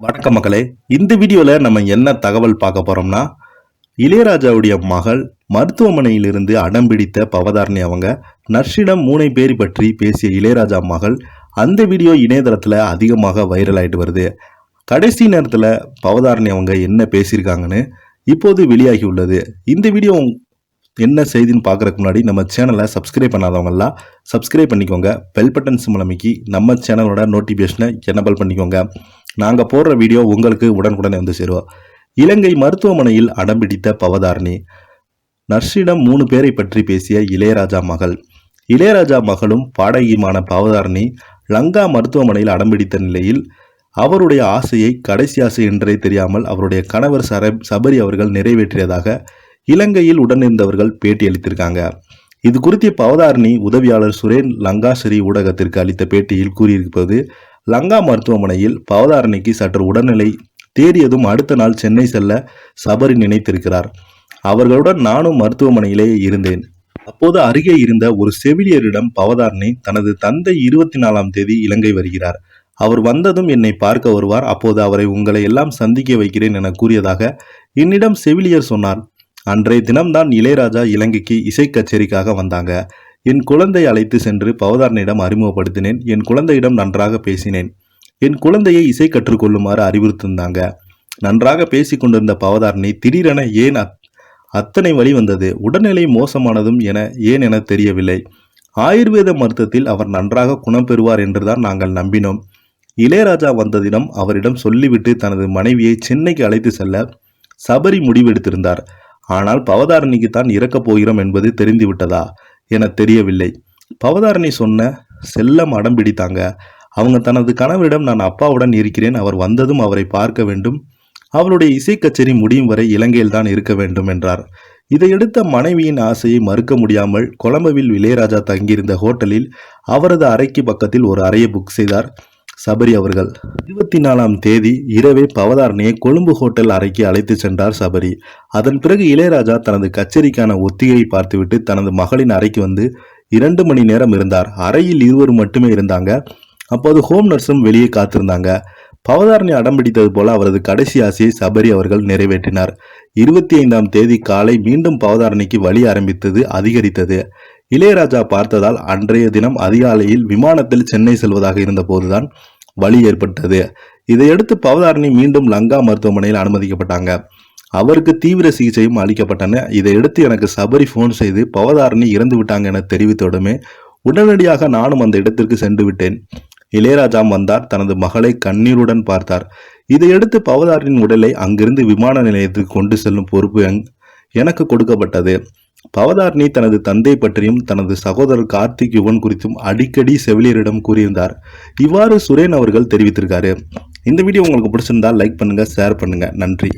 வணக்கம் மக்களே. இந்த வீடியோவில் நம்ம என்ன தகவல் பார்க்க போகிறோம்னா இளையராஜாவுடைய மகள் மருத்துவமனையிலிருந்து அடம் பிடித்த பவதாரணி அவங்க நர்ஸிடம் மூனை பேர் பற்றி பேசிய இளையராஜா மகள் அந்த வீடியோ இணையதளத்தில் அதிகமாக வைரல் ஆகிட்டு வருது. கடைசி நேரத்தில் பவதாரணி அவங்க என்ன பேசியிருக்காங்கன்னு இப்போது வெளியாகி உள்ளது. இந்த வீடியோ என்ன செய்தின்னு பார்க்குறதுக்கு முன்னாடி நம்ம சேனலை சப்ஸ்கிரைப் பண்ணாதவங்கலாம் சப்ஸ்கிரைப் பண்ணிக்கோங்க. பெல் பட்டன் சிம்மலமைக்கு நம்ம சேனலோட நோட்டிஃபிகேஷனை எனபிள் பண்ணிக்கோங்க. நாங்கள் போடுற வீடியோ உங்களுக்கு உடனுக்குடனே வந்து சேருவோம் இலங்கை மருத்துவமனையில் அடம்பிடித்த பவதாரணி. நர்ஸிடம் மூணு பேரை பற்றி பேசிய இளையராஜா மகள். இளையராஜா மகளும் பாடகியுமான பவதாரணி லங்கா மருத்துவமனையில் அடம்பிடித்த நிலையில் அவருடைய ஆசையை கடைசி ஆசை என்றே தெரியாமல் அவருடைய கணவர் சர சபரி அவர்கள் நிறைவேற்றியதாக இலங்கையில் உடனிருந்தவர்கள் பேட்டி அளித்திருக்காங்க. இது குறித்து பவதாரணி உதவியாளர் சுரேன் லங்காசிரி ஊடகத்திற்கு அளித்த பேட்டியில் கூறியிருப்பது லங்கா மருத்துவமனையில் பவதாரணிக்கு சற்று உடல்நிலை தேறியதும் அடுத்த நாள் சென்னை செல்ல சபரி நினைத்திருக்கிறார். அவர்களுடன் நானும் மருத்துவமனையிலேயே இருந்தேன். அப்போது அருகே இருந்த ஒரு செவிலியரிடம் பவதாரணி தனது தந்தை இருபத்தி நாலாம் தேதி இலங்கை வருகிறார். அவர் வந்ததும் என்னை பார்க்க வருவார் அப்போது அவரை உங்களை எல்லாம் சந்திக்க வைக்கிறேன் என கூறியதாக என்னிடம் செவிலியர் சொன்னார். அன்றைய தினம்தான் இளையராஜா இலங்கைக்கு இசை கச்சேரிக்காக வந்தாங்க. என் குழந்தை அழைத்து சென்று பவதாரனிடம் அறிமுகப்படுத்தினேன். என் குழந்தையிடம் நன்றாக பேசினேன். என் குழந்தையை இசை கற்றுக்கொள்ளுமாறு அறிவுறுத்திருந்தாங்க. நன்றாக பேசி கொண்டிருந்த பவதாரணி திடீரென ஏன் அத்தனை வழி வந்தது? உடல்நிலை மோசமானதும் என ஏன் என தெரியவில்லை. ஆயுர்வேத மருத்துவத்தில் அவர் நன்றாக குணம் பெறுவார் என்றுதான் நாங்கள் நம்பினோம். இளையராஜா வந்ததிடம் அவரிடம் சொல்லிவிட்டு தனது மனைவியை சென்னைக்கு அழைத்து செல்ல சபரி முடிவெடுத்திருந்தார். ஆனால் பவதாரணிக்கு தான் இறக்கப் போகிறோம் என்பது தெரிந்துவிட்டதா என தெரியவில்லை. பவதாரணி சொன்ன செல்லம் அடம் பிடித்தாங்க. அவங்க தனது கணவரிடம் நான் அப்பாவுடன் இருக்கிறேன். அவர் வந்ததும் அவரை பார்க்க வேண்டும். அவருடைய இசை கச்சேரி முடியும் வரை இலங்கையில் தான் இருக்க வேண்டும் என்றார். இதையடுத்த மனைவியின் ஆசையை மறுக்க முடியாமல் கொலம்புவில் இளையராஜா தங்கியிருந்த ஹோட்டலில் அவரது அறைக்கு பக்கத்தில் ஒரு அறையை புக் செய்தார். சபரி அவர்கள். இருபத்தி நாலாம் தேதி இரவே பவதாரணியை கொழும்பு ஹோட்டல் அறைக்கு அழைத்து சென்றார் சபரி. அதன் பிறகு இளையராஜா தனது கச்சேரிக்கான ஒத்திகையை பார்த்துவிட்டு தனது மகளின் அறைக்கு வந்து இரண்டு மணி நேரம் இருந்தார். அறையில் இருவர் மட்டுமே இருந்தாங்க. அப்போது ஹோம் நர்ஸும் வெளியே காத்திருந்தாங்க. பவதாரணி அடம் பிடித்தது போல அவரது கடைசி ஆசையை சபரி அவர்கள் நிறைவேற்றினார். இருபத்தி ஐந்தாம் தேதி காலை மீண்டும் பவதாரணிக்கு வழி ஆரம்பித்தது அதிகரித்தது. இளையராஜா பார்த்ததால் அன்றைய தினம் அதிகாலையில் விமானத்தில் சென்னை செல்வதாக இருந்தபோதுதான் வலி ஏற்பட்டது. இதையடுத்து பவதாரணி மீண்டும் லங்கா மருத்துவமனையில் அனுமதிக்கப்பட்டாங்க. அவருக்கு தீவிர சிகிச்சையும் அளிக்கப்பட்டன. இதையடுத்து எனக்கு சபரி ஃபோன் செய்து பவதாரணி இறந்து விட்டாங்க என தெரிவித்தவுடனே உடனடியாக நானும் அந்த இடத்திற்கு சென்று விட்டேன். இளையராஜா வந்தார். தனது மகளை கண்ணீருடன் பார்த்தார். இதையடுத்து பவதாரின் உடலை அங்கிருந்து விமான நிலையத்துக்கு கொண்டு செல்லும் பொறுப்பு எனக்கு கொடுக்கப்பட்டது. பவதார்னி தனது தந்தை பற்றியும் தனது சகோதரர் கார்த்திக் யுவன் குறித்தும் அடிக்கடி செவிலியரிடம் கூறியிருந்தார். இவ்வாறு சுரேன் அவர்கள் தெரிவித்திருக்காரு. இந்த வீடியோ உங்களுக்கு பிடிச்சிருந்தால் லைக் பண்ணுங்க ஷேர் பண்ணுங்க. நன்றி.